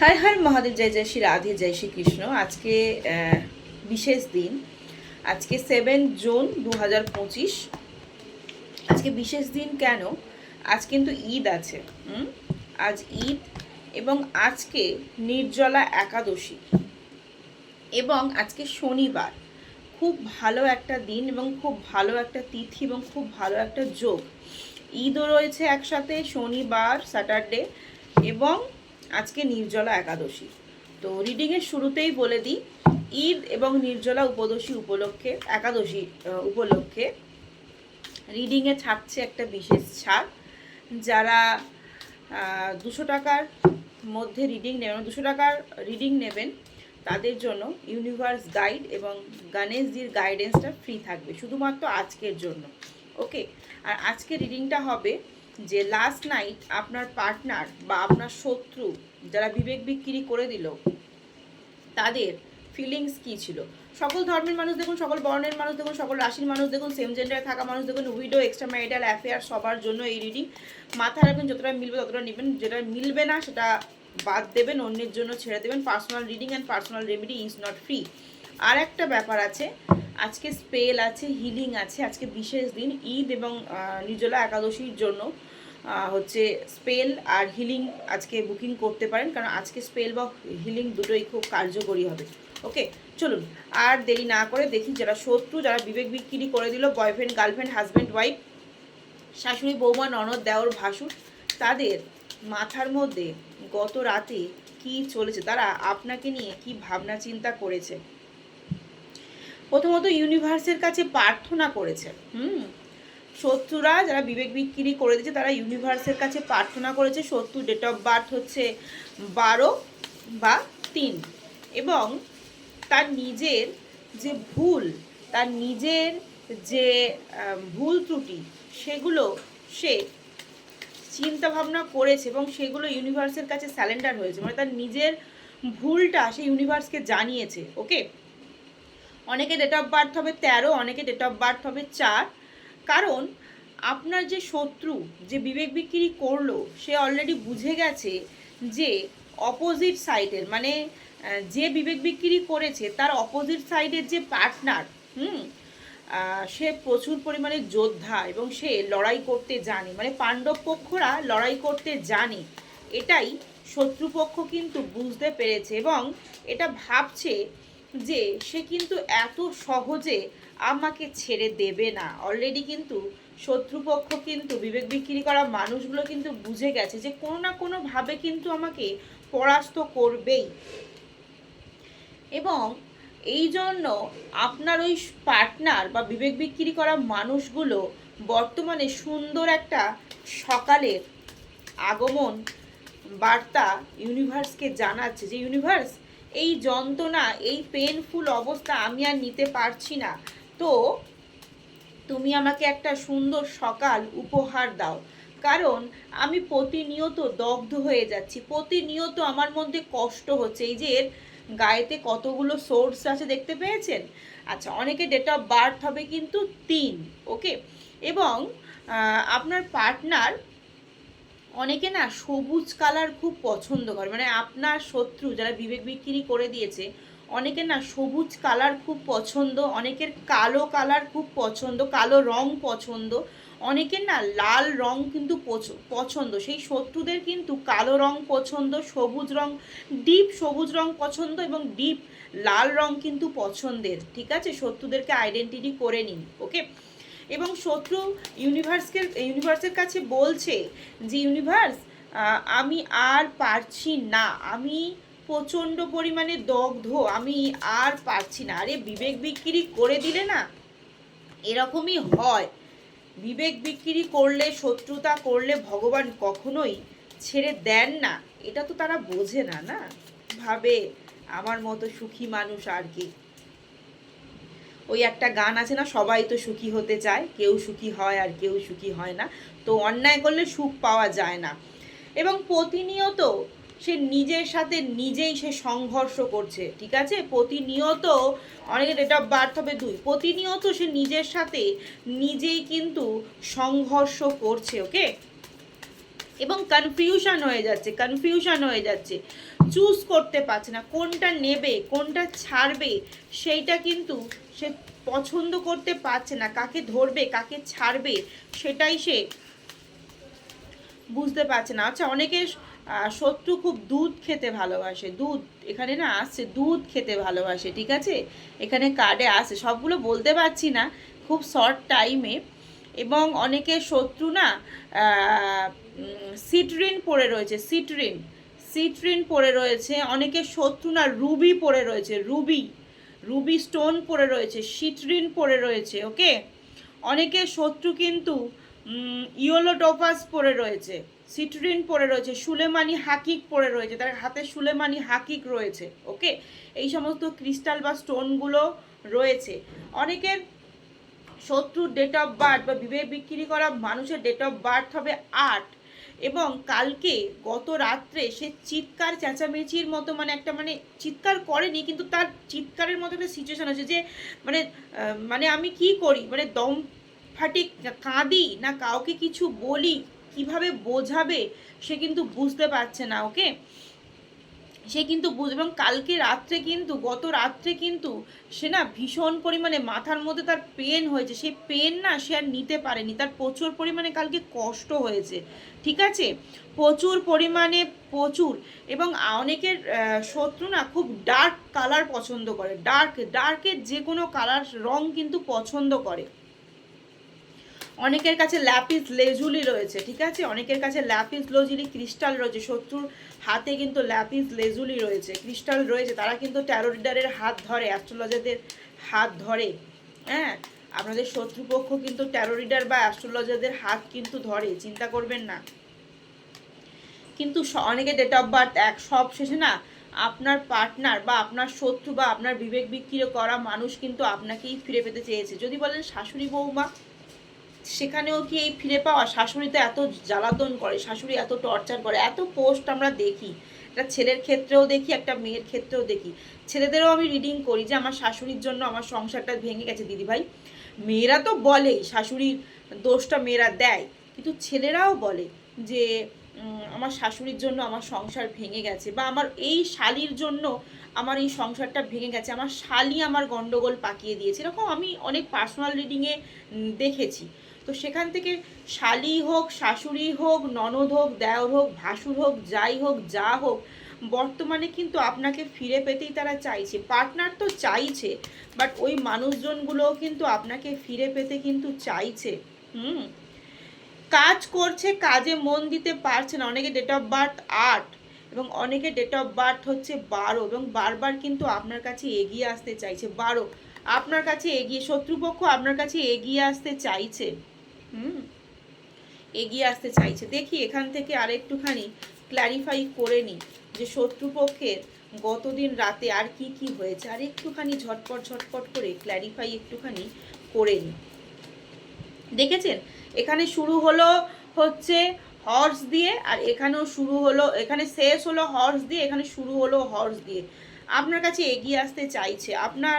High হাই মহাদেব, জয় জয় শ্রী রাধে, জয় শ্রী কৃষ্ণ। আজকে বিশেষ দিন। আজকে সেভেন জুন দু হাজার পঁচিশ। আজকে বিশেষ দিন কেন? আজ কিন্তু ঈদ আছে? আজ ঈদ এবং আজকে নির্জলা একাদশী। এবং আজকে শনিবার। খুব ভালো একটা দিন এবং খুব ভালো একটা তিথি এবং খুব ভালো একটা যোগ। ঈদও রয়েছে একসাথে, শনিবার স্যাটারডে এবং আজকে নির্জলা একাদশী। তো রিডিংয়ের শুরুতেই বলে দিই, ঈদ এবং নির্জলা উপদশী উপলক্ষে, একাদশী উপলক্ষে রিডিংয়ে থাকছে একটা বিশেষ ছাড়। যারা দুশো টাকার মধ্যে রিডিং নেবেন দুশো টাকার রিডিং নেবেন, তাদের জন্য ইউনিভার্স গাইড এবং গণেশজির গাইডেন্সটা ফ্রি থাকবে, শুধুমাত্র আজকের জন্য। ওকে আর আজকে রিডিংটা হবে যে লাস্ট নাইট আপনার পার্টনার বা আপনার শত্রু যারা বিবেক বিক্রি করে দিল তাদের ফিলিংস কী ছিল? সকল ধর্মের মানুষ দেখুন সকল বর্ণের মানুষ দেখুন সকল রাশির মানুষ দেখুন সেম জেন্ডারে থাকা মানুষ দেখুন উইডো এক্সট্রা ম্যারিটাল অ্যাফেয়ার সবার জন্য এই রিডিং মাথায় রাখবেন যতটা মিলবে ততটা নেবেন যেটা মিলবে না সেটা বাদ দেবেন অন্যের জন্য ছেড়ে দেবেন। Personal reading and personal remedy is not free আর একটা ব্যাপার আছে আজকে স্পেল আছে হিলিং আছে আজকে বিশেষ দিন ঈদ এবং আহ, নির্জলা একাদশীর জন্য হচ্ছে স্পেল আর হিলিং আজকে বুকিং করতে পারেন, কারণ আজকে স্পেল বা হিলিং দুটোই খুব কার্যকরী হবে। ওকে চলুন, আর দেরি না করে দেখি যারা শত্রু, যারা বিবেক বিক্রি করে দিল বয়ফ্রেন্ড গার্লফ্রেন্ড হাজব্যান্ড ওয়াইফ শাশুড়ি, বৌমা, ননদ, দেওর, ভাসুর, তাদের মাথার মধ্যে গত রাতে কি চলেছে, তারা আপনাকে নিয়ে কি ভাবনা চিন্তা করেছে? প্রথমত ইউনিভার্সের কাছে প্রার্থনা করেছে। হুম? শত্রুরা যারা বিবেক বিক্রি করে দিয়েছে, তারা ইউনিভার্সের কাছে প্রার্থনা করেছে, শত্রু ডেট অফ বার্থ হচ্ছে বারো বা তিন। এবং তার নিজের যে ভুল, তার নিজের যে ভুল ত্রুটি, সেগুলো সে চিন্তা ভাবনা করেছে এবং সেগুলো ইউনিভার্সের কাছে স্যালেন্ডার হয়েছে। মানে তার নিজের ভুলটা সে ইউনিভার্সকে জানিয়েছে ওকে অনেকে ডেট অফ বার্থ হবে তেরো, অনেকে ডেট অফ বার্থ হবে চার কারণ আপনার যে শত্রু, যে বিবেক বিক্রি করল, সে অলরেডি বুঝে গেছে যে অপোজিট সাইডের মানে যে বিবেক বিক্রি করেছে, তার অপোজিট সাইডের যে পার্টনার হুম সে প্রচুর পরিমাণে যোদ্ধা এবং সে লড়াই করতে জানে মানে পাণ্ডব পক্ষরা লড়াই করতে জানে। এটাই শত্রুপক্ষ কিন্তু বুঝতে পেরেছে এবং এটা ভাবছে যে সে কিন্তু এত সহজে আমাকে ছেড়ে দেবে না। অলরেডি কিন্তু শত্রুপক্ষ কিন্তু বিবেক বিক্রি করা মানুষগুলো কিন্তু বুঝে গেছে যে কোনো না কোনোভাবে কিন্তু আমাকে পরাস্ত করবেই। এবং এই জন্য আপনার ওই পার্টনার বা বিবেক বিক্রি করা মানুষগুলো বর্তমানে সুন্দর একটা সকালের আগমন বার্তা ইউনিভার্সকে জানাচ্ছে যে ইউনিভার্স এই যন্ত্রণা, এই পেনফুল অবস্থা আমি আর নিতে পারছি না। তো তুমি আমাকে একটা সুন্দর সকাল উপহার দাও। কারণ আমি প্রতিনিয়ত দগ্ধ হয়ে যাচ্ছি, প্রতিনিয়ত আমার মধ্যে কষ্ট হচ্ছে। এই যে গায়েতে কতগুলো সোর্স আছে দেখতে পেয়েছেন? আচ্ছা অনেকে ডেট অফ বার্থ হবে কিন্তু তিন ওকে এবং আপনার পার্টনার অনেকে না সবুজ কালার খুব পছন্দ করে। মানে আপনার শত্রু যারা বিবেক বিক্রি করে দিয়েছে অনেকে না সবুজ কালার খুব পছন্দ, অনেকের কালো কালার খুব পছন্দ, কালো রং পছন্দ, অনেকের না লাল রং কিন্তু পছ- পছন্দ। সেই শত্রুদের কিন্তু কালো রং পছন্দ, সবুজ রং ডিপ সবুজ রং পছন্দ এবং ডিপ লাল রং কিন্তু পছন্দের। ঠিক আছে? শত্রুদেরকে আইডেন্টিটি করে নিন ওকে এবং শত্রু ইউনিভার্সকে ইউনিভার্সের কাছে বলছে যে ইউনিভার্স আমি আর পারছি না, আমি প্রচণ্ড পরিমাণে দগ্ধ, আমি আর পারছি না। আরে, বিবেক বিক্রি করে দিলে না? এরকমই হয়। বিবেক বিক্রি করলে, শত্রুতা করলে ভগবান কখনোই ছেড়ে দেন না। এটা তো তারা বোঝে না না? ভাবে, আমার মতো সুখী মানুষ আর কি। ওই একটা গান আছে না, সবাই তো সুখী হতে চায়, কেউ সুখী হয় আর কেউ সুখী হয় না। তো অন্যায় করলে সুখ পাওয়া যায় না। এবং প্রতিনিয়ত সে নিজের সাথে নিজেই সে সংঘর্ষ করছে, ঠিক আছে? প্রতিনিয়ত, অনেকে অফ বার্থ হবে দুই, প্রতিনিয়ত সে নিজের সাথে নিজেই কিন্তু সংঘর্ষ করছে, ওকে? এবং কনফিউশন হয়ে যাচ্ছে কনফিউশন হয়ে যাচ্ছে। চুজ করতে পারছে না, কোনটা নেবে, কোনটা ছাড়বে, সেইটা কিন্তু সে পছন্দ করতে পারছে না, কাকে ধরবে, কাকে ছাড়বে, সেটাই সে বুঝতে পারছে না। আচ্ছা অনেকের শত্রু খুব দুধ খেতে ভালোবাসে। দুধ, এখানে না আসছে, দুধ খেতে ভালোবাসে, ঠিক আছে? এখানে কার্ডে আসে। সবগুলো বলতে পারছি না, খুব শর্ট টাইমে এবং অনেকে শত্রু না সিটরিন পড়ে রয়েছে সিটরিন সিটরিন পড়ে রয়েছে। অনেকে শত্রু না রুবি পড়ে রয়েছে রুবি রুবি স্টোন পড়ে রয়েছে সিটরিন পড়ে রয়েছে ওকে অনেকে শত্রু কিন্তু ইয়োলো টোপাস পড়ে রয়েছে, সিটরিন পরে রয়েছে, সুলেমানি হাকিক পরে রয়েছে, তার হাতে সুলেমানি হাকিক রয়েছে, ওকে? এই সমস্ত ক্রিস্টাল বা স্টোনগুলো রয়েছে। অনেকের শত্রুর ডেট অফ বার্থ বা বিবেক বিক্রি করা মানুষের ডেট অফ বার্থ হবে আট, এবং কালকে গত রাত্রে সে চিৎকার, চেঁচামেচির মতো মানে একটা মানে চিৎকার করেনি, কিন্তু তার চিৎকারের মতো একটা সিচুয়েশন হচ্ছে যে মানে মানে আমি কি করি? মানে দম ফাটি কাঁদি না কাউকে কিছু বলি, কীভাবে বোঝাবে, সে কিন্তু বুঝতে পারছে না ওকে। সে কিন্তু বুঝ, এবং কালকে রাত্রে কিন্তু, গত রাত্রে কিন্তু সে না ভীষণ পরিমাণে মাথার মধ্যে তার পেন হয়েছে। সেই পেন না সে আর নিতে পারেনি। তার প্রচুর পরিমাণে কালকে কষ্ট হয়েছে। ঠিক আছে? প্রচুর পরিমাণে প্রচুর। এবং অনেকের শত্রু না খুব ডার্ক কালার পছন্দ করে। ডার্ক ডার্কের যে কোনো কালার রং কিন্তু পছন্দ করে। অনেকের কাছে ল্যাপিস লেজুলি রয়েছে, ঠিক আছে? অনেকের কাছে ল্যাপিস লজুলি ক্রিস্টাল রয়েছে, শত্রুর হাতে কিন্তু ল্যাপিস লেজুলি রয়েছে ক্রিস্টাল রয়েছে। তারা কিন্তু ট্যারোরিডারের হাত ধরে অ্যাস্ট্রোলজারদের হাত ধরে হ্যাঁ? আপনাদের শত্রুপক্ষ কিন্তু ট্যারোরিডার বা অ্যাস্ট্রোলজারদের হাত কিন্তু ধরে, চিন্তা করবেন না। কিন্তু অনেকে ডেট অফ বার্থ এক, সব শেষে না আপনার পার্টনার বা আপনার শত্রু বা আপনার বিবেক বিক্রি করা মানুষ কিন্তু আপনাকেই ফিরে পেতে চেয়েছে। যদি বলেন শাশুড়ি বৌমা সেখানেও কি এই ফিরে পাওয়া শাশুড়ি তো এত জ্বালাতন করে, শাশুড়ি এত টর্চার করে, এত পোস্ট আমরা দেখি। একটা ছেলের ক্ষেত্রেও দেখি, একটা মেয়ের ক্ষেত্রেও দেখি। ছেলেদেরও আমি রিডিং করি যে আমার শাশুড়ির জন্য আমার সংসারটা ভেঙে গেছে, দিদিভাই। মেয়েরা তো বলেই, শাশুড়ির দোষটা মেয়েরা দেয়। কিন্তু ছেলেরাও বলে যে আমার শাশুড়ির জন্য আমার সংসার ভেঙে গেছে বা আমার এই শালির জন্য আমার এই সংসারটা ভেঙে গেছে, আমার শালি আমার গন্ডগোল পাকিয়ে দিয়েছে, এরকম আমি অনেক পার্সোনাল রিডিংয়ে দেখেছি। তো সেখান থেকে শালি হোক, শাশুড়ি হোক, ননদ হোক, দেওর হোক, ভাসুর হোক, যাই হোক, যা হোক, বর্তমানে কিন্তু আপনাকে ফিরে পেতেই তারা চাইছে পার্টনার তো চাইছে বাট ওই মানুষজনগুলোও কিন্তু আপনাকে ফিরে পেতে কিন্তু চাইছে, হুম? কাজ করছে, কাজে মন দিতে পারছে না, অনেকে ডেট অফ বার্থ আট এবং অনেকে ডেট অফ বার্থ হচ্ছে বারো এবং বারবার কিন্তু আপনার কাছে এগিয়ে আসতে চাইছে। বারো, আপনার কাছে এগিয়ে, শত্রুপক্ষ আপনার কাছে এগিয়ে আসতে চাইছে। হুম, এগিয়ে আসতে চাইছে। দেখি এখান থেকে আরেকটুখানি ক্ল্যারিফাই করে নিই যে শত্রুপক্ষের গতদিন রাতে আর কি কি হয়েছে। আর একটুখানি ঝটপট ঝটপট করে ক্ল্যারিফাই একটুখানি করে নিই দেখেছেন? এখানে শুরু হলো হচ্ছে হর্স দিয়ে, আর এখানেও শুরু হলো, এখানে শেষ হলো হর্স দিয়ে, এখানে শুরু হলো হর্স দিয়ে। আপনার কাছে এগিয়ে আসতে চাইছে, আপনার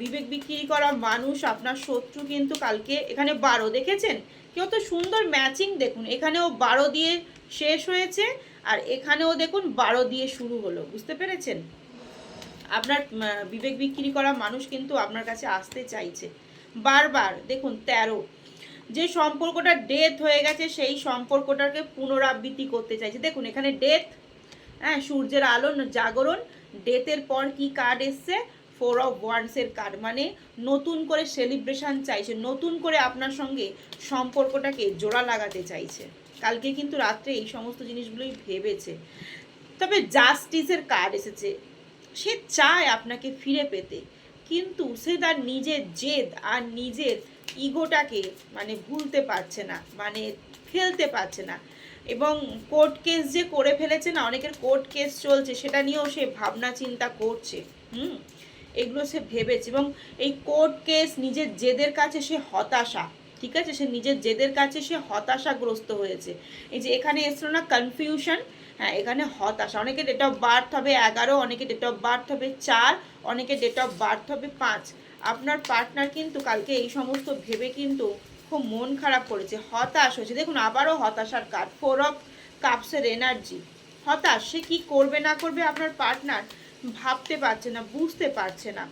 বিবেক বিক্রি করা মানুষ, আপনার শত্রু কিন্তু কালকে এখানে বারো, দেখেছেন? কেউ তো সুন্দর ম্যাচিং দেখুন, এখানেও বারো দিয়ে শেষ হয়েছে, আর এখানেও দেখুন বারো দিয়ে শুরু হলো, বুঝতে পেরেছেন? আপনার বিবেক বিক্রি করা মানুষ কিন্তু আপনার কাছে আসতে চাইছে। বারবার, দেখুন, তেরো যে সম্পর্কটা ডেথ হয়ে গেছে, সেই সম্পর্কটাকে পুনরাবৃত্তি করতে চাইছে। দেখুন, এখানে ডেথ হ্যাঁ সূর্যের আলো জাগরণ ডেথের পর কি কার্ড এসছে? ফোর অফ ওয়ান্সের কার্ড মানে নতুন করে সেলিব্রেশন চাইছে, নতুন করে আপনার সঙ্গে সম্পর্কটাকে জোড়া লাগাতে চাইছে। কালকে কিন্তু রাত্রে এই সমস্ত জিনিসগুলোই ভেবেছে। তবে জাস্টিসের কার্ড এসেছে। সে চায় আপনাকে ফিরে পেতে, কিন্তু সে তার নিজের জেদ আর নিজের ইগোটাকে মানে ভুলতে পারছে না মানে ফেলতে পারছে না। এবং কোর্ট কেস যে করে ফেলেছে না, অনেকের কোর্ট কেস চলছে, সেটা নিয়েও সে ভাবনা চিন্তা করছে, হুম? এগুলো সে ভেবেছে এবং এই কোর্ট কেস নিজের জেদের কাছে সে হতাশা, ঠিক আছে? সে নিজের জেদের কাছে সে হতাশাগ্রস্ত হয়েছে। এই যে এখানে এসলো না কনফিউশন হ্যাঁ এখানে হতাশা। অনেকে ডেট অফ বার্থ হবে এগারো, অনেকে ডেট অফ বার্থ হবে চার, অনেকে ডেট অফ বার্থ হবে পাঁচ। আপনার পার্টনার কিন্তু কালকে এই সমস্ত ভেবে কিন্তু খুব মন খারাপ করেছে, হতাশ হয়েছে। দেখুন, আবারও হতাশার কাজ ফোর অফ কাপসের এনার্জি হতাশ, সে কী করবে না করবে আপনার পার্টনার ভাবতে পারছে না, বুঝতে পারছে না।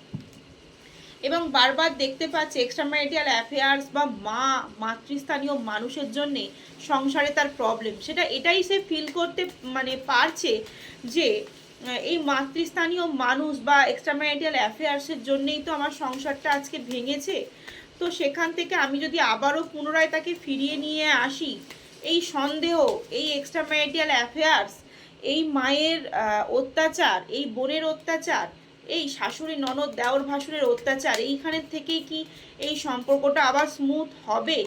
এবং বারবার দেখতে পাচ্ছে এক্সট্রা ম্যারিটাল অ্যাফেয়ার্স বা মা, মাতৃস্থানীয় মানুষের জন্যে সংসারে তার প্রবলেম সেটা, এটাই সে ফিল করতে মানে পারছে যে এই মাতৃস্থানীয় মানুষ বা এক্সট্রা ম্যারিটাল অ্যাফেয়ার্সের জন্যেই তো আমার সংসারটা আজকে ভেঙেছে। তো সেখান থেকে আমি যদি আবারও পুনরায় তাকে ফিরিয়ে নিয়ে আসি, এই সন্দেহ, এই এক্সট্রা ম্যারিটাল অ্যাফেয়ার্স এই মায়ের অত্যাচার, এই বোনের অত্যাচার, এই শাশুড়ি ননদ দেওর ভাসুরের অত্যাচার, এইখানের থেকেই কি এই সম্পর্কটা আবার স্মুথ হবে?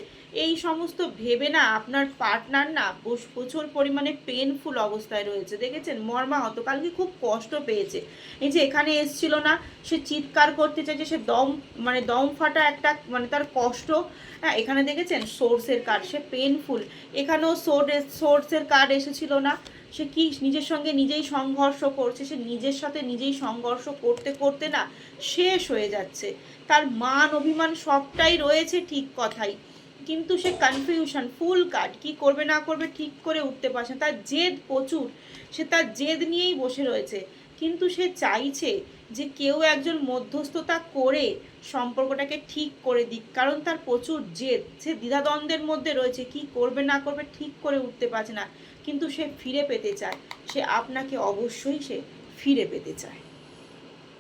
এই সমস্ত ভেবে না আপনার পার্টনার না প্রচুর পরিমাণে পেনফুল অবস্থায় রয়েছে, দেখেছেন? মর্মা মর্মাহত কালকে খুব কষ্ট পেয়েছে। এই যে এখানে এসছিল না, সে চিৎকার করতে চাইছে, সে দম মানে দম ফাটা একটা মানে তার কষ্ট। হ্যাঁ এখানে দেখেছেন? সোর্সের কার্ড সে পেনফুল এখানেও সোর্স সোর্সের কার্ড এসেছিল না। সে কি নিজের সঙ্গে নিজেই সংঘর্ষ করছে, সে নিজের সাথে নিজেই সংঘর্ষ করতে করতে না শেষ হয়ে যাচ্ছে। তার মান অভিমান সবটাই রয়েছে ঠিক কথাই। কিন্তু সে কনফিউশন ফুল কার্ড কি করবে না করবে ঠিক করে উঠতে পারছে। তার জেদ প্রচুর, সে তার জেদ নিয়েই বসে রয়েছে। কিন্তু সে চাইছে যে কেউ একজন মধ্যস্থতা করে সম্পর্কটাকে ঠিক করে দিক, কারণ তার প্রচুর জেদ। সে দ্বিধাদ্বন্দ্বের মধ্যে রয়েছে, কি করবে না করবে ঠিক করে উঠতে পারছে না। কিন্তু সে ফিরে পেতে চায়। সে আপনাকে অবশ্যই সে ফিরে পেতে চায়।